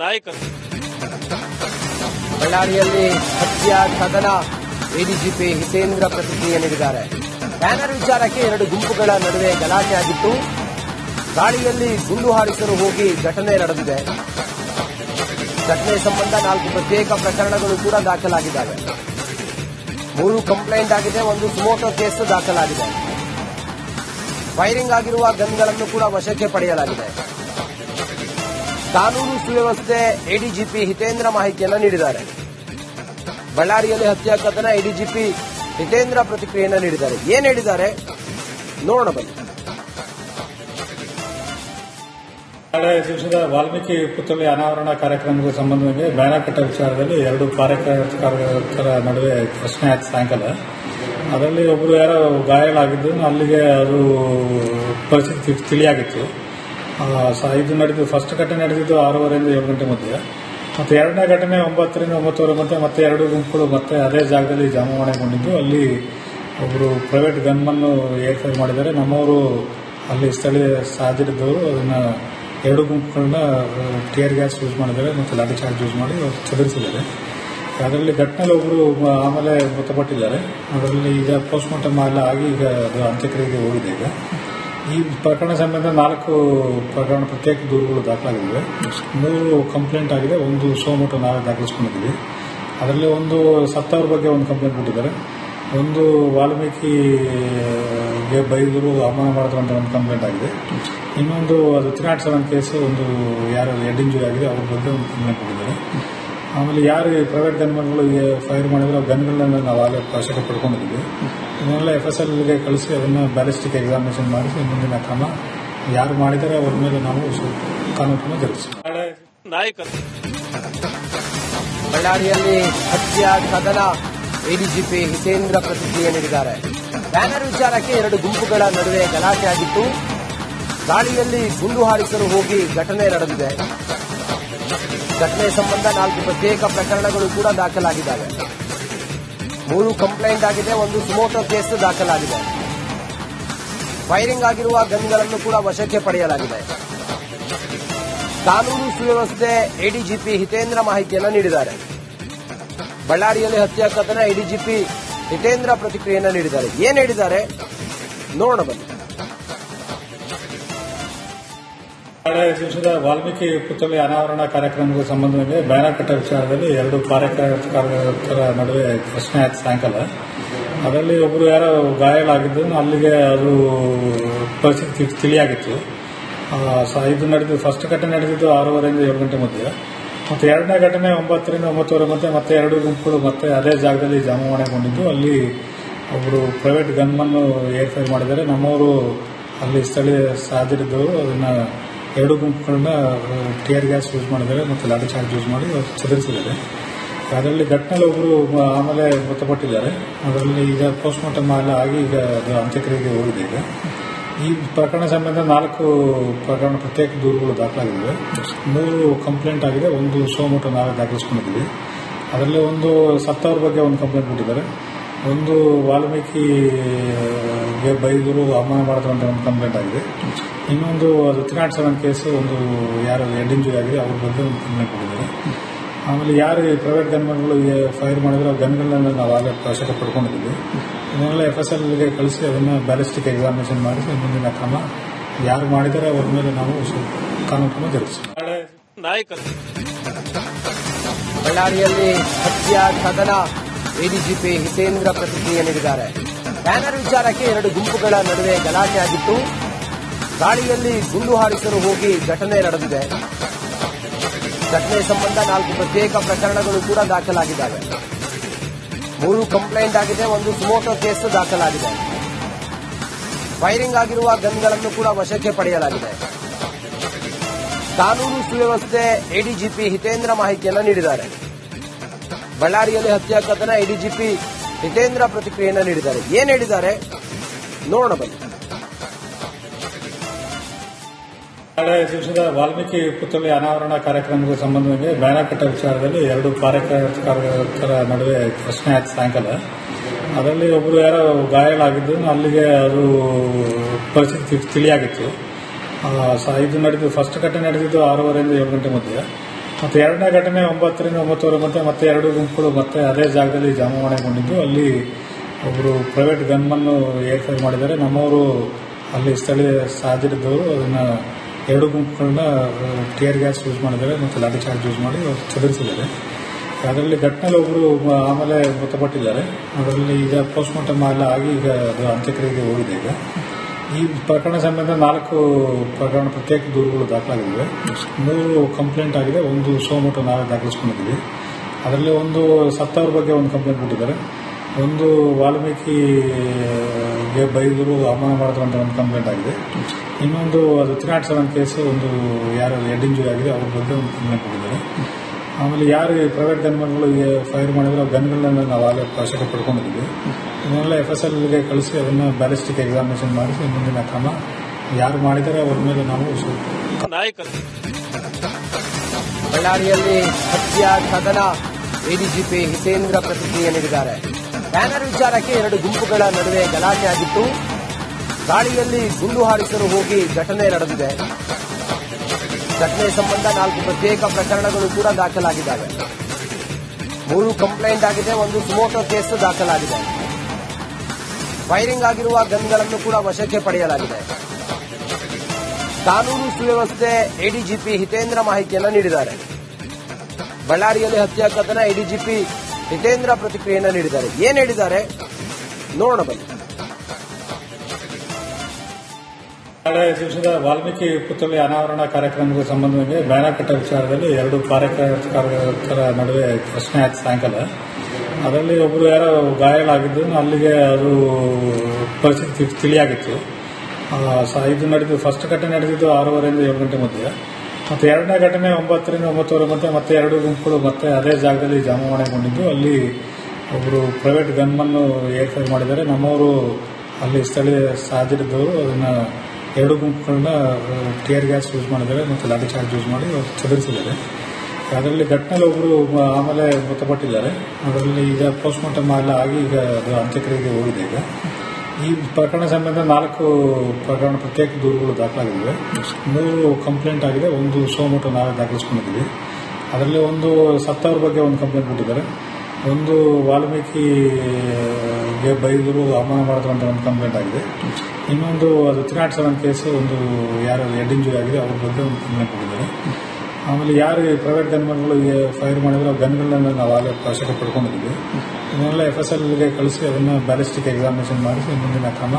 ನಾಯಕರು. ಬಳ್ಳಾರಿಯಲ್ಲಿ ಹತ್ಯಾ ಕದನ ಎಡಿಜಿಪಿ ಹಿತೇಂದ್ರ ಪ್ರತಿಕ್ರಿಯೆ ನೀಡಿದ್ದಾರೆ. ಬ್ಯಾನರ್ ವಿಚಾರಕ್ಕೆ ಎರಡು ಗುಂಪುಗಳ ನಡುವೆ ಗಲಾಟೆ ಆಗಿತ್ತು. ಗಾಳಿಯಲ್ಲಿ ಗುಂಡು ಹಾರಿಸಲು ಹೋಗಿ ಘಟನೆ ನಡೆದಿದೆ. ಘಟನೆ ಸಂಬಂಧ ನಾಲ್ಕು ಪ್ರತ್ಯೇಕ ಪ್ರಕರಣಗಳು ಕೂಡ ದಾಖಲಾಗಿದ್ದಾವೆ. ಮೂರು ಕಂಪ್ಲೇಂಟ್ ಆಗಿದೆ, ಒಂದು ಸುಮೋಟೋ ಕೇಸ್ ದಾಖಲಾಗಿದೆ. ಫೈರಿಂಗ್ ಆಗಿರುವ ಗನ್ಗಳನ್ನು ಕೂಡ ವಶಕ್ಕೆ ಪಡೆಯಲಾಗಿದೆ. ಕಾನೂನು ಸುವ್ಯವಸ್ಥೆ ಎಡಿಜಿಪಿ ಹಿತೇಂದ್ರ ಮಾಹಿತಿಯನ್ನು ನೀಡಿದ್ದಾರೆ. ಬಳ್ಳಾರಿಯಲ್ಲಿ ಹತ್ಯೆ ಕದನ ಎಡಿಜಿಪಿ ಹಿತೇಂದ್ರ ಪ್ರತಿಕ್ರಿಯೆಯನ್ನು ನೀಡಿದ್ದಾರೆ. ಏನ್ ಹೇಳಿದ್ದಾರೆ? ನೋಡೋಣ ಬನ್ನಿ. ವಾಲ್ಮೀಕಿ ಪುತ್ಥಳಿ ಅನಾವರಣ ಕಾರ್ಯಕ್ರಮಕ್ಕೆ ಸಂಬಂಧವಾಗಿ ಬ್ಯಾನರ್ ವಿಚಾರದಲ್ಲಿ ಎರಡು ಕಾರ್ಯಕರ್ತರ ನಡುವೆ ಪ್ರಶ್ನೆ ಆಯ್ತು ಸಾಯಂಕಾಲ. ಅದರಲ್ಲಿ ಒಬ್ಬರು ಯಾರೋ ಗಾಯಗಳಾಗಿದ್ದು ಅಲ್ಲಿಗೆ ಅದು ಪರಿಸ್ಥಿತಿ ತಿಳಿಯಾಗಿತ್ತು. ಇದು ನಡೆದಿದ್ದು ಫಸ್ಟ್ ಘಟನೆ ನಡೆದಿದ್ದು ಆರೂವರೆಯಿಂದ ಏಳು ಗಂಟೆ ಮಧ್ಯೆ. ಮತ್ತು ಎರಡನೇ ಘಟನೆ ಒಂಬತ್ತರಿಂದ ಒಂಬತ್ತುವರೆ ಮಧ್ಯೆ ಮತ್ತೆ ಎರಡು ಗುಂಪುಗಳು ಮತ್ತೆ ಅದೇ ಜಾಗದಲ್ಲಿ ಜಮಾವಣೆಗೊಂಡಿದ್ದು ಅಲ್ಲಿ ಒಬ್ಬರು ಪ್ರೈವೇಟ್ ಗನ್ಮನ್ನು ಏರ್ಫೈರ್ ಮಾಡಿದ್ದಾರೆ. ನಮ್ಮವರು ಅಲ್ಲಿ ಸ್ಥಳೀಯ ಹಾಜರಿದ್ದವರು ಅದನ್ನು ಎರಡು ಗುಂಪುಗಳನ್ನ ಟಿಯರ್ ಗ್ಯಾಸ್ ಯೂಸ್ ಮಾಡಿದ್ದಾರೆ ಮತ್ತು ಲಾಠಿ ಚಾರ್ಜ್ ಯೂಸ್ ಮಾಡಿ ಚದುರಿಸಿದ್ದಾರೆ. ಅದರಲ್ಲಿ ಘಟನೆಯಲ್ಲಿ ಒಬ್ಬರು ಆಮೇಲೆ ಮೃತಪಟ್ಟಿದ್ದಾರೆ. ಅದರಲ್ಲಿ ಈಗ ಪೋಸ್ಟ್ಮಾರ್ಟಮ್ ಎಲ್ಲ ಆಗಿ ಈಗ ಅದು ಅಂತ್ಯಕ್ರಿಯೆಗೆ ಹೋಗಿದೆ ಈಗ. ಈ ಪ್ರಕರಣ ಸಂಬಂಧ ನಾಲ್ಕು ಪ್ರಕರಣ ಪ್ರತ್ಯೇಕ ದೂರುಗಳು ದಾಖಲಾಗಿವೆ ಮೂರು ಕಂಪ್ಲೇಂಟ್ ಆಗಿದೆ, ಒಂದು ಸೋಮಟು ನಾವೇ ದಾಖಲಿಸ್ಕೊಂಡಿದ್ದೀವಿ. ಅದರಲ್ಲಿ ಒಂದು ಸತ್ತವ್ರ ಬಗ್ಗೆ ಒಂದು ಕಂಪ್ಲೇಂಟ್ ಕೊಟ್ಟಿದ್ದಾರೆ. ಒಂದು ವಾಲ್ಮೀಕಿ ಗೆ ಬೈದರು, ಅವಮಾನ ಅಂತ ಒಂದು ಕಂಪ್ಲೇಂಟ್ ಆಗಿದೆ. ಇನ್ನೊಂದು ಅದು ತ್ರೀ ನಾಟ್ ಸೆವೆನ್ ಕೇಸು, ಒಂದು ಯಾರು ಹೆಡ್ ಇಂಜುರಿ ಆಗಿದೆ, ಅವ್ರ ಬಗ್ಗೆ ಒಂದು ಕಂಪ್ಲೇಂಟ್ ಕೊಟ್ಟಿದ್ದಾರೆ. ಆಮೇಲೆ ಯಾರು ಪ್ರೈವೇಟ್ ಗನ್ಮನ್ಗಳು ಫೈರ್ ಮಾಡಿದ್ರೆ, ಆ ಗನ್ಗಳನ್ನ ನಾವು ಆಗಲೇ ವಶಕ್ಕೆ ಪಡ್ಕೊಂಡಿದ್ದೀವಿ. ಇದನ್ನೆಲ್ಲ ಎಫ್ ಎಸ್ ಎಲ್ಗೆ ಕಳಿಸಿ ಅದನ್ನು ಬ್ಯಾಲಿಸ್ಟಿಕ್ ಎಕ್ಸಾಮಿನೇಷನ್ ಮಾಡಿಸಿ ಮುಂದಿನ ಕ್ರಮ ಯಾರು ಮಾಡಿದರೆ ಅವ್ರ ಮೇಲೆ ನಾವು ಕಾನೂನು ಕ್ರಮ ಜರುಗಿಸಿ ಬಳ್ಳಾರಿಯಲ್ಲಿ ಹತ್ಯಾ ಕದನ ಎಡಿಜಿಪಿ ಹಿತೇಂದ್ರ ಪ್ರತಿಕ್ರಿಯೆ ನೀಡಿದ್ದಾರೆ. ಬ್ಯಾನರ್ ವಿಚಾರಕ್ಕೆ ಎರಡು ಗುಂಪುಗಳ ನಡುವೆ ಗಲಾಟೆ ಆಗಿತ್ತು. ಗಾಳಿಯಲ್ಲಿ ಗುಂಡು ಹಾರಿಸಲು ಹೋಗಿ ಘಟನೆ ನಡೆದಿದೆ. ಘಟನೆ ಸಂಬಂಧ ನಾಲ್ಕು ಪ್ರತ್ಯೇಕ ಪ್ರಕರಣಗಳು ಕೂಡ ದಾಖಲಾಗಿದ್ದಾವೆ. ಮೂರು ಕಂಪ್ಲೇಂಟ್ ಆಗಿದೆ, ಒಂದು ಸುಮೋಟೋ ಕೇಸ್ ದಾಖಲಾಗಿದೆ. ಫೈರಿಂಗ್ ಆಗಿರುವ ಗನ್ಗಳನ್ನು ಕೂಡ ವಶಕ್ಕೆ ಪಡೆಯಲಾಗಿದೆ. ಕಾನೂನು ಸುವ್ಯವಸ್ಥೆ ಎಡಿಜಿಪಿ ಹಿತೇಂದ್ರ ಮಾಹಿತಿಯನ್ನು ನೀಡಿದ್ದಾರೆ. ಬಳ್ಳಾರಿಯಲ್ಲಿ ಹತ್ಯೆ ಕದನ ಎಡಿಜಿಪಿ ಹಿತೇಂದ್ರ ಪ್ರತಿಕ್ರಿಯೆಯನ್ನು ನೀಡಿದ್ದಾರೆ. ಏನ್ ಹೇಳಿದ್ದಾರೆ? ನೋಡೋಣ ದಿವಸದ ವಾಲ್ಮೀಕಿ ಪುತ್ಥಳಿ ಅನಾವರಣ ಕಾರ್ಯಕ್ರಮಕ್ಕೆ ಸಂಬಂಧವಾಗಿ ಬ್ಯಾನರ್ ಕಟ್ಟ ವಿಚಾರದಲ್ಲಿ ಎರಡು ಕಾರ್ಯಕರ್ತರ ನಡುವೆ ಪ್ರಶ್ನೆ ಆಯ್ತು ಸಾಯಂಕಾಲ. ಅದರಲ್ಲಿ ಒಬ್ಬರು ಯಾರೋ ಗಾಯಲಾಗಿದ್ದು ಅಲ್ಲಿಗೆ ಅದು ಪರಿಸ್ಥಿತಿ ತಿಳಿಯಾಗಿತ್ತು. ಇದು ನಡೆದಿದ್ದು ಫಸ್ಟ್ ಘಟನೆ ನಡೆದಿದ್ದು ಆರೂವರೆಯಿಂದ ಏಳು ಗಂಟೆ ಮಧ್ಯೆ. ಮತ್ತು ಎರಡನೇ ಘಟನೆ ಒಂಬತ್ತರಿಂದ ಒಂಬತ್ತುವರೆ ಮಧ್ಯೆ, ಮತ್ತೆ ಎರಡು ಗುಂಪುಗಳು ಮತ್ತೆ ಅದೇ ಜಾಗದಲ್ಲಿ ಜಮಾವಣೆಗೊಂಡಿದ್ದು, ಅಲ್ಲಿ ಒಬ್ಬರು ಪ್ರೈವೇಟ್ ಗನ್ಮನ್ನು ಏರ್ಫೈರ್ ಮಾಡಿದರೆ ನಮ್ಮವರು ಅಲ್ಲಿ ಸ್ಥಳೀಯ ಸಾಧಿರಿದ್ದವರು ಅದನ್ನ ಎರಡು ಗುಂಪುಗಳನ್ನ ಟಿಯರ್ ಗ್ಯಾಸ್ ಯೂಸ್ ಮಾಡಿದ್ದಾರೆ ಮತ್ತು ಲಾಠಿ ಚಾರ್ಜ್ ಯೂಸ್ ಮಾಡಿ ಚದುರಿಸಿದ್ದಾರೆ. ಅದರಲ್ಲಿ ಘಟನೆಯಲ್ಲಿ ಒಬ್ಬರು ಆಮೇಲೆ ಮೃತಪಟ್ಟಿದ್ದಾರೆ. ಅದರಲ್ಲಿ ಈಗ ಪೋಸ್ಟ್ಮಾರ್ಟಮ್ ಎಲ್ಲ ಆಗಿ ಈಗ ಅದು ಅಂತ್ಯಕ್ರಿಯೆಗೆ ಹೋಗಿದೆ ಈಗ. ಈ ಪ್ರಕರಣ ಸಂಬಂಧ ನಾಲ್ಕು ಪ್ರಕರಣ, ಪ್ರತ್ಯೇಕ ದೂರುಗಳು ದಾಖಲಾಗಿವೆ ಮೂರು ಕಂಪ್ಲೇಂಟ್ ಆಗಿದೆ, ಒಂದು ಸೋಮಟು ನಾವೇ ದಾಖಲಿಸ್ಕೊಂಡಿದ್ದೀವಿ. ಅದರಲ್ಲಿ ಒಂದು ಸತ್ತವ್ರ ಬಗ್ಗೆ ಒಂದು ಕಂಪ್ಲೇಂಟ್ ಕೊಟ್ಟಿದ್ದಾರೆ. ಒಂದು ವಾಲ್ಮೀಕಿ ಬೈದರು, ಅವಮಾನ ಮಾಡಿದ್ರು ಅಂತ ಒಂದು ಕಂಪ್ಲೇಂಟ್ ಆಗಿದೆ. ಇನ್ನೊಂದು ಋತುನಾಟ್ ಸೆವೆನ್ ಕೇಸು ಒಂದು ಯಾರು ಹೆಡ್ ಇಂಜುರಿ ಆಗಿದೆ ಅವ್ರ ಬಗ್ಗೆ ಒಂದು ಕಂಪ್ಲೇಂಟ್ ಕೊಟ್ಟಿದ್ದಾರೆ. ಆಮೇಲೆ ಯಾರು ಪ್ರೈವೇಟ್ ಗನ್ಮನ್ಗಳು ಫೈರ್ ಮಾಡಿದ್ರೆ ಆ ಗನ್ಗಳನ್ನ ನಾವು ಆಗಲೇ ಅವಶ್ಯಕ ಪಡ್ಕೊಂಡಿದ್ದೀವಿ. ಇದನ್ನೆಲ್ಲ ಎಫ್ ಎಸ್ ಎಲ್ಗೆ ಕಳಿಸಿ ಅದನ್ನು ಬ್ಯಾಲಿಸ್ಟಿಕ್ ಎಕ್ಸಾಮಿನೇಷನ್ ಮಾಡಿಸಿ ಮುಂದಿನ ಕ್ರಮ ಯಾರು ಮಾಡಿದರೆ ಅವ್ರ ಮೇಲೆ ನಾವು ಕಾನೂನು ಕ್ರಮ ಜರುಗಿಸ್ತೀವಿ ಬಳ್ಳಾರಿಯಲ್ಲಿ ಹತ್ಯೆ ಕದನ ಎಡಿಜಿಪಿ ಹಿತೇಂದ್ರ ಪ್ರತಿಕ್ರಿಯೆ ನೀಡಿದ್ದಾರೆ. ಬ್ಯಾನರ್ ವಿಚಾರಕ್ಕೆ ಎರಡು ಗುಂಪುಗಳ ನಡುವೆ ಗಲಾಟೆ ಆಗಿತ್ತು ಗಾಳಿಯಲ್ಲಿ ಗುಂಡು ಹಾರಿಸಲು ಹೋಗಿ ಘಟನೆ ನಡೆದಿದೆ. ಘಟನೆ ಸಂಬಂಧ ನಾಲ್ಕು ಪ್ರತ್ಯೇಕ ಪ್ರಕರಣಗಳು ಕೂಡ ದಾಖಲಾಗಿದ್ದಾವೆ. ಮೂರು ಕಂಪ್ಲೇಂಟ್ ಆಗಿದೆ, ಒಂದು ಸುಮೋಟೋ ಕೇಸ್ ದಾಖಲಾಗಿದೆ. ಫೈರಿಂಗ್ ಆಗಿರುವ ಗನ್ಗಳನ್ನು ಕೂಡ ವಶಕ್ಕೆ ಪಡೆಯಲಾಗಿದೆ. ಕಾನೂನು ಸುವ್ಯವಸ್ಥೆ, ಎಡಿಜಿಪಿ ಹಿತೇಂದ್ರ ಮಾಹಿತಿಯನ್ನು ನೀಡಿದ್ದಾರೆ. ಬಳ್ಳಾರಿಯಲ್ಲಿ ಹತ್ಯೆ ಕದನ ಎಡಿಜಿಪಿ ಹಿತೇಂದ್ರ ಪ್ರತಿಕ್ರಿಯೆಯನ್ನು ನೀಡಿದ್ದಾರೆ. ಏನ್ ಹೇಳಿದ್ದಾರೆ? ನೋಡೋಣ ನಾಳೆ ದಿವಸದ ವಾಲ್ಮೀಕಿ ಪುತ್ಥಳಿ ಅನಾವರಣ ಕಾರ್ಯಕ್ರಮಕ್ಕೆ ಸಂಬಂಧವಾಗಿ ಬ್ಯಾನರ್ ಕಟ್ಟ ವಿಚಾರದಲ್ಲಿ ಎರಡು ಕಾರ್ಯಕರ್ತರ ನಡುವೆ ಪ್ರಶ್ನೆ ಆಯ್ತು ಸಾಯಂಕಾಲ. ಅದರಲ್ಲಿ ಒಬ್ಬರು ಯಾರೋ ಗಾಯಗಳಾಗಿದ್ದು ಅಲ್ಲಿಗೆ ಅದು ಪರಿಸ್ಥಿತಿ ತಿಳಿಯಾಗಿತ್ತು. ಇದು ನಡೆದು ಫಸ್ಟ್ ಘಟನೆ ನಡೆದಿದ್ದು ಆರೂವರೆಯಿಂದ ಏಳು ಗಂಟೆ ಮಧ್ಯೆ. ಮತ್ತು ಎರಡನೇ ಘಟನೆ ಒಂಬತ್ತರಿಂದ ಒಂಬತ್ತುವರೆ ಮತ್ತೆ ಮತ್ತೆ ಎರಡು ಗುಂಪುಗಳು ಮತ್ತೆ ಅದೇ ಜಾಗದಲ್ಲಿ ಜಮಾವಣೆಗೊಂಡಿದ್ದು, ಅಲ್ಲಿ ಒಬ್ಬರು ಪ್ರೈವೇಟ್ ಗನ್ಮನ್ನು ಏರ್ಫೈರ್ ಮಾಡಿದ್ದಾರೆ. ನಮ್ಮವರು ಅಲ್ಲಿ ಸ್ಥಳೀಯ ಹಾಜರಿದ್ದವರು ಅದನ್ನ ಎರಡು ಗುಂಪುಗಳನ್ನ ಟಿಯರ್ ಗ್ಯಾಸ್ ಯೂಸ್ ಮಾಡಿದ್ದಾರೆ ಮತ್ತು ಲಾಡಿ ಚಾರ್ಜ್ ಯೂಸ್ ಮಾಡಿ ಚದುರಿಸಿದ್ದಾರೆ. ಅದರಲ್ಲಿ ಘಟನೆಯಲ್ಲಿ ಒಬ್ಬರು ಆಮೇಲೆ ಮೃತಪಟ್ಟಿದ್ದಾರೆ. ಅದರಲ್ಲಿ ಈಗ ಪೋಸ್ಟ್ಮಾರ್ಟಮ್ ಎಲ್ಲ ಆಗಿ ಈಗ ಅದು ಅಂತ್ಯಕ್ರಿಯೆಗೆ ಹೋಗಿದೆ ಈಗ. ಈ ಪ್ರಕರಣ ಸಂಬಂಧ ನಾಲ್ಕು ಪ್ರಕರಣ, ಪ್ರತ್ಯೇಕ ದೂರುಗಳು ದಾಖಲಾಗಿದ್ದಾವೆ. ಮೂರು ಕಂಪ್ಲೇಂಟ್ ಆಗಿದೆ, ಒಂದು ಸೋಮಟ್ಟು ನಾವೇ ದಾಖಲಿಸ್ಕೊಂಡಿದ್ದೀವಿ. ಅದರಲ್ಲಿ ಒಂದು ಸತ್ತವ್ರ ಬಗ್ಗೆ ಒಂದು ಕಂಪ್ಲೇಂಟ್ ಕೊಟ್ಟಿದ್ದಾರೆ. ಒಂದು ವಾಲ್ಮೀಕಿಗೆ ಬೈದರು ಅವಮಾನ ಮಾಡಿದ್ರು ಅಂತ ಒಂದು ಕಂಪ್ಲೇಂಟ್ ಆಗಿದೆ. ಇನ್ನೊಂದು ಅದು ತ್ರೀ ನಾಟ್ ಸೆವೆನ್ ಕೇಸ್ ಒಂದು ಯಾರು ಹೆಡ್ ಇಂಜುರಿ ಆಗಿದೆ, ಅವ್ರ ಬಗ್ಗೆ ಒಂದು ಕಂಪ್ಲೇಂಟ್ ಕೊಟ್ಟಿದ್ದಾರೆ. ಆಮೇಲೆ ಯಾರು ಪ್ರೈವೇಟ್ ಗನ್ಮನ್ಗಳು ಫೈರ್ ಮಾಡಿದ್ರು, ಆ ಗನ್ಗಳನ್ನ ನಾವು ಆಗಲೇ ವಶಕ್ಕೆ ಪಡ್ಕೊಂಡಿದ್ದೀವಿ. ಇದನ್ನೆಲ್ಲ ಎಫ್ ಎಸ್ ಎಲ್ಗೆ ಕಳಿಸಿ ಅದನ್ನು ಬ್ಯಾಲಿಸ್ಟಿಕ್ ಎಕ್ಸಾಮಿನೇಷನ್ ಮಾಡಿಸಿ ಮುಂದಿನ ಕ್ರಮ ಯಾರು ಮಾಡಿದರೆ ಅವ್ರ ಮೇಲೆ ನಾವು ಬಳ್ಳಾರಿಯಲ್ಲಿ ಹತ್ಯಾ ಕದನ ಎಡಿಜಿಪಿ ಹಿತೇಂದ್ರ ಪ್ರತಿಕ್ರಿಯೆ ನೀಡಿದ್ದಾರೆ. ಬ್ಯಾನರ್ ವಿಚಾರಕ್ಕೆ ಎರಡು ಗುಂಪುಗಳ ನಡುವೆ ಗಲಾಟೆ ಆಗಿತ್ತು. ಗಾಳಿಯಲ್ಲಿ ಗುಂಡು ಹಾರಿಸಲು ಹೋಗಿ ಘಟನೆ ನಡೆದಿದೆ. ಘಟನೆ ಸಂಬಂಧ ನಾಲ್ಕು ಪ್ರತ್ಯೇಕ ಪ್ರಕರಣಗಳು ಕೂಡ ದಾಖಲಾಗಿದ್ದಾವೆ. ಮೂರು ಕಂಪ್ಲೇಂಟ್ ಆಗಿದೆ, ಒಂದು ಸುಮೋಟೋ ಕೇಸ್ ದಾಖಲಾಗಿದೆ. ಫೈರಿಂಗ್ ಆಗಿರುವ ಗನ್ಗಳನ್ನು ಕೂಡ ವಶಕ್ಕೆ ಪಡೆಯಲಾಗಿದೆ. ಕಾನೂನು ಸುವ್ಯವಸ್ಥೆ, ಎಡಿಜಿಪಿ ಹಿತೇಂದ್ರ ಮಾಹಿತಿಯನ್ನು ನೀಡಿದ್ದಾರೆ. ಬಳ್ಳಾರಿಯಲ್ಲಿ ಹತ್ಯಾ ಕಥನ ಎಡಿಜಿಪಿ ಹಿತೇಂದ್ರ ಪ್ರತಿಕ್ರಿಯೆಯನ್ನು ನೀಡಿದ್ದಾರೆ. ಏನ್ ಹೇಳಿದ್ದಾರೆ? ನೋಡೋಣ ನಾಳೆ ದಿವಸದ ವಾಲ್ಮೀಕಿ ಪುತ್ಥಳಿ ಅನಾವರಣ ಕಾರ್ಯಕ್ರಮಕ್ಕೆ ಸಂಬಂಧವಾಗಿ ಬ್ಯಾನರ್ ಕಟ್ಟ ವಿಚಾರದಲ್ಲಿ ಎರಡು ಕಾರ್ಯಕರ್ತರ ನಡುವೆ ಪ್ರಶ್ನೆ ಆಯ್ತು ಸಾಯಂಕಾಲ. ಅದರಲ್ಲಿ ಒಬ್ಬರು ಯಾರೋ ಗಾಯಗಳಾಗಿದ್ದು ಅಲ್ಲಿಗೆ ಅದು ಪರಿಸ್ಥಿತಿ ತಿಳಿಯಾಗಿತ್ತು. ಇದು ನಡೆದು ಫಸ್ಟ್ ಘಟನೆ ನಡೆದಿದ್ದು ಆರೂವರೆಯಿಂದ ಏಳು ಗಂಟೆ ಮಧ್ಯೆ. ಮತ್ತು ಎರಡನೇ ಘಟನೆ ಒಂಬತ್ತರಿಂದ ಒಂಬತ್ತುವರೆ ಮತ್ತೆ ಮತ್ತೆ ಎರಡು ಗುಂಪುಗಳು ಮತ್ತೆ ಅದೇ ಜಾಗದಲ್ಲಿ ಜಮಾವಣೆಗೊಂಡಿದ್ದು ಅಲ್ಲಿ ಒಬ್ಬರು ಪ್ರೈವೇಟ್ ಗನ್ಮನ್ನು ಏರ್ಫೈರ್ ಮಾಡಿದ್ದಾರೆ. ನಮ್ಮವರು ಅಲ್ಲಿ ಸ್ಥಳೀಯ ಹಾಜರಿದ್ದವರು ಅದನ್ನ ಎರಡು ಗುಂಪುಗಳನ್ನ ಟಿಯರ್ ಗ್ಯಾಸ್ ಯೂಸ್ ಮಾಡಿದ್ದಾರೆ ಮತ್ತು ಲಾಠಿ ಚಾರ್ಜ್ ಯೂಸ್ ಮಾಡಿ ಚದುರಿಸಿದ್ದಾರೆ. ಅದರಲ್ಲಿ ಘಟನೆಯಲ್ಲಿ ಒಬ್ಬರು ಆಮೇಲೆ ಮೃತಪಟ್ಟಿದ್ದಾರೆ. ಅದರಲ್ಲಿ ಈಗ ಪೋಸ್ಟ್ಮಾರ್ಟಮ್ ಎಲ್ಲ ಆಗಿ ಈಗ ಅದು ಅಂತ್ಯಕ್ರಿಯೆಗೆ ಹೋಗಿದೆ ಈಗ. ಈ ಪ್ರಕರಣ ಸಂಬಂಧ ನಾಲ್ಕು ಪ್ರಕರಣ ಪ್ರತ್ಯೇಕ ದೂರುಗಳು ದಾಖಲಾಗಿವೆ ಮೂರು ಕಂಪ್ಲೇಂಟ್ ಆಗಿದೆ, ಒಂದು ಸೋಮಟು ನಾವೇ ದಾಖಲಿಸ್ಕೊಂಡಿದ್ದೀವಿ. ಅದರಲ್ಲಿ ಒಂದು ಸತ್ತವ್ರ ಬಗ್ಗೆ ಒಂದು ಕಂಪ್ಲೇಂಟ್ ಕೊಟ್ಟಿದ್ದಾರೆ. ಒಂದು ವಾಲ್ಮೀಕಿಗೆ ಬೈದರು, ಅವಮಾನ ಮಾಡಿದ್ರು ಅಂತ ಒಂದು ಕಂಪ್ಲೇಂಟ್ ಆಗಿದೆ. ಇನ್ನೊಂದು ಅದು ತ್ರೀ ನಾಟ್ ಸೆವೆನ್ ಕೇಸ್ ಒಂದು ಯಾರು ಹೆಡ್ ಇಂಜುರಿ ಆಗಿದೆ, ಅವ್ರ ಬಗ್ಗೆ ಒಂದು ಕಂಪ್ಲೇಂಟ್ ಕೊಟ್ಟಿದ್ದಾರೆ. ಆಮೇಲೆ ಯಾರು ಪ್ರೈವೇಟ್ ಗನ್ಮನ್ಗಳು ಫೈರ್ ಮಾಡಿದ್ರು ಆ ಗನ್ಗಳನ್ನ ನಾವು ಆಗಲೇ ವಶಕ್ಕೆ ಪಡ್ಕೊಂಡಿದ್ವಿ. ಇದನ್ನೆಲ್ಲ ಎಫ್ ಎಸ್ ಎಲ್ಗೆ ಕಳಿಸಿ ಅದನ್ನು ಬ್ಯಾಲಿಸ್ಟಿಕ್ ಎಕ್ಸಾಮಿನೇಷನ್ ಮಾಡಿಸಿ ಮುಂದಿನ ಕ್ರಮ.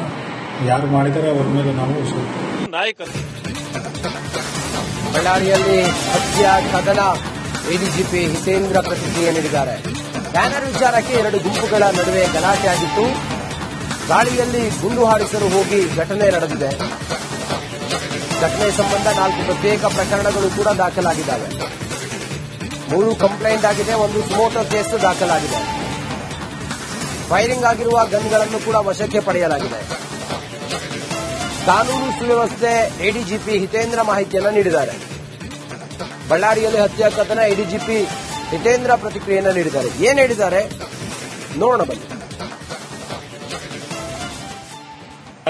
ಯಾರು ಮಾಡಿದರೆ ಅವ್ರ ಮೇಲೆ ನಾವು ನಾಯಕರು. ಬಳ್ಳಾರಿಯಲ್ಲಿ ಹತ್ಯಾ ಕದನ ಎಡಿಜಿಪಿ ಹಿತೇಂದ್ರ ಪ್ರತಿಕ್ರಿಯೆ ನೀಡಿದ್ದಾರೆ. ಬ್ಯಾನರ್ ವಿಚಾರಕ್ಕೆ ಎರಡು ಗುಂಪುಗಳ ನಡುವೆ ಗಲಾಟೆ ಆಗಿತ್ತು ಗಾಳಿಯಲ್ಲಿ ಗುಂಡು ಹಾರಿಸಲು ಹೋಗಿ ಘಟನೆ ನಡೆದಿದೆ. ಘಟನೆ ಸಂಬಂಧ ನಾಲ್ಕು ಪ್ರತ್ಯೇಕ ಪ್ರಕರಣಗಳು ಕೂಡ ದಾಖಲಾಗಿದ್ದಾವೆ. ಮೂರು ಕಂಪ್ಲೇಂಟ್ ಆಗಿದೆ, ಒಂದು ಸುಮೋಟೋ ಕೇಸ್ ದಾಖಲಾಗಿದೆ. ಫೈರಿಂಗ್ ಆಗಿರುವ ಗನ್ಗಳನ್ನು ಕೂಡ ವಶಕ್ಕೆ ಪಡೆಯಲಾಗಿದೆ. ಕಾನೂನು ಸುವ್ಯವಸ್ಥೆ, ಎಡಿಜಿಪಿ ಹಿತೇಂದ್ರ ಮಾಹಿತಿಯನ್ನು ನೀಡಿದ್ದಾರೆ. ಬಳ್ಳಾರಿಯಲ್ಲಿ ಹತ್ಯಾ ಕಥನ ಎಡಿಜಿಪಿ ಹಿತೇಂದ್ರ ಪ್ರತಿಕ್ರಿಯೆಯನ್ನು ನೀಡಿದ್ದಾರೆ. ಏನ್ ಹೇಳಿದ್ದಾರೆ? ನೋಡೋಣ ಬನ್ನಿ.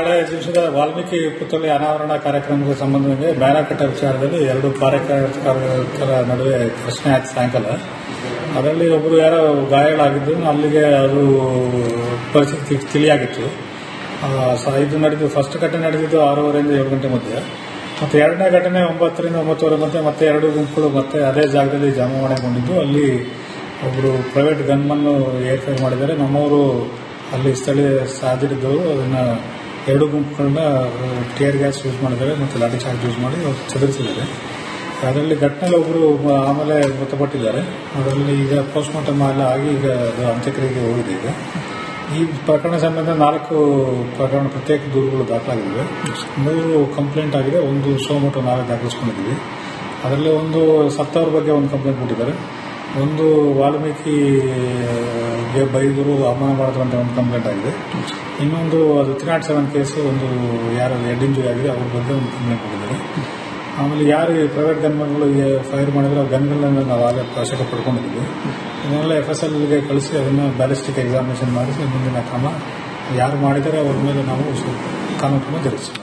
ನಾಳೆ ದಿವಸದ ವಾಲ್ಮೀಕಿ ಪುತ್ಥಳಿ ಅನಾವರಣ ಕಾರ್ಯಕ್ರಮಕ್ಕೆ ಸಂಬಂಧವಾಗಿ ಬ್ಯಾನರ್ ಕಟ್ಟ ವಿಚಾರದಲ್ಲಿ ಎರಡು ಕಾರ್ಯಕರ್ತರ ನಡುವೆ ಪ್ರಶ್ನೆ ಆಯ್ತು ಸಾಯಂಕಾಲ. ಅದರಲ್ಲಿ ಒಬ್ಬರು ಯಾರೋ ಗಾಯಗಳಾಗಿದ್ದು ಅಲ್ಲಿಗೆ ಅದು ಪರಿಸ್ಥಿತಿ ತಿಳಿಯಾಗಿತ್ತು. ಇದು ನಡೆದು ಫಸ್ಟ್ ಘಟನೆ ನಡೆದಿದ್ದು ಆರೂವರೆಯಿಂದ ಏಳು ಗಂಟೆ ಮಧ್ಯೆ. ಮತ್ತು ಎರಡನೇ ಘಟನೆ ಒಂಬತ್ತರಿಂದ ಒಂಬತ್ತುವರೆ ಮಧ್ಯೆ, ಮತ್ತೆ ಎರಡು ಗುಂಪುಗಳು ಮತ್ತೆ ಅದೇ ಜಾಗದಲ್ಲಿ ಜಮಾವಣೆಗೊಂಡಿದ್ದು. ಅಲ್ಲಿ ಒಬ್ಬರು ಪ್ರೈವೇಟ್ ಗನ್ಮನ್ನು ಏರ್ಫೈರ್ ಮಾಡಿದ್ದಾರೆ. ನಮ್ಮವರು ಅಲ್ಲಿ ಸ್ಥಳೀಯ ಹಾಜರಿದ್ದವರು ಅದನ್ನ ಎರಡು ಗುಂಪುಗಳನ್ನ ಟಿಯರ್ ಗ್ಯಾಸ್ ಯೂಸ್ ಮಾಡಿದ್ದಾರೆ ಮತ್ತು ಲಾಠಿ ಚಾರ್ಜ್ ಯೂಸ್ ಮಾಡಿ ಚದುರಿಸಿದ್ದಾರೆ. ಅದರಲ್ಲಿ ಘಟನೆಯಲ್ಲಿ ಒಬ್ಬರು ಆಮೇಲೆ ಮೃತಪಟ್ಟಿದ್ದಾರೆ. ಅದರಲ್ಲಿ ಈಗ ಪೋಸ್ಟ್ ಮಾರ್ಟಮ್ ಎಲ್ಲ ಆಗಿ ಈಗ ಅದು ಅಂತ್ಯಕ್ರಿಯೆಗೆ ಹೋಗಿದೆ ಈಗ. ಈ ಪ್ರಕರಣ ಸಂಬಂಧ ನಾಲ್ಕು ಪ್ರಕರಣ, ಪ್ರತ್ಯೇಕ ದೂರುಗಳು ದಾಖಲಾಗಿವೆ. ಮೂರು ಕಂಪ್ಲೇಂಟ್ ಆಗಿದೆ. ಒಂದು ಸೋಮಟು ನಾವೇ ದಾಖಲಿಸ್ಕೊಂಡಿದ್ದೀವಿ. ಅದರಲ್ಲಿ ಒಂದು ಸತ್ತವ್ರ ಬಗ್ಗೆ ಒಂದು ಕಂಪ್ಲೇಂಟ್ ಕೊಟ್ಟಿದ್ದಾರೆ. ಒಂದು ವಾಲ್ಮೀಕಿ ಬೈದರು ಅಪಮಾನ ಮಾಡಿದ್ರು ಅಂತ ಒಂದು ಕಂಪ್ಲೇಂಟ್ ಆಗಿದೆ. ಇನ್ನೊಂದು ಅದು ತ್ರೀ ನಾಟ್ ಸೆವೆನ್ ಕೇಸ್ ಒಂದು ಯಾರು ಹೆಡ್ ಇಂಜುರಿ ಆಗಿದೆ, ಅವ್ರ ಬಗ್ಗೆ ಒಂದು ಕಂಪ್ಲೇಂಟ್ ಕೊಟ್ಟಿದ್ದಾರೆ. ಆಮೇಲೆ ಯಾರು ಪ್ರೈವೇಟ್ ಗನ್ಮನ್ಗಳು ಫೈರ್ ಮಾಡಿದ್ರು ಆ ಗನ್ಗಳನ್ನ ನಾವು ಆಗಲೇ ಅವಶ್ಯಕ ಪಡ್ಕೊಂಡಿದ್ದೀವಿ. ಇದನ್ನೆಲ್ಲ ಎಫ್ ಎಸ್ ಎಲ್ಗೆ ಕಳಿಸಿ ಅದನ್ನು ಬ್ಯಾಲಿಸ್ಟಿಕ್ ಎಕ್ಸಾಮಿನೇಷನ್ ಮಾಡಿಸಿ ಮುಂದಿನ ಕ್ರಮ ಯಾರು ಮಾಡಿದರೆ ಅವ್ರ ಮೇಲೆ ನಾವು ಕಾನೂನು ಕ್ರಮ ಜರುಗಿಸ್ತೀವಿ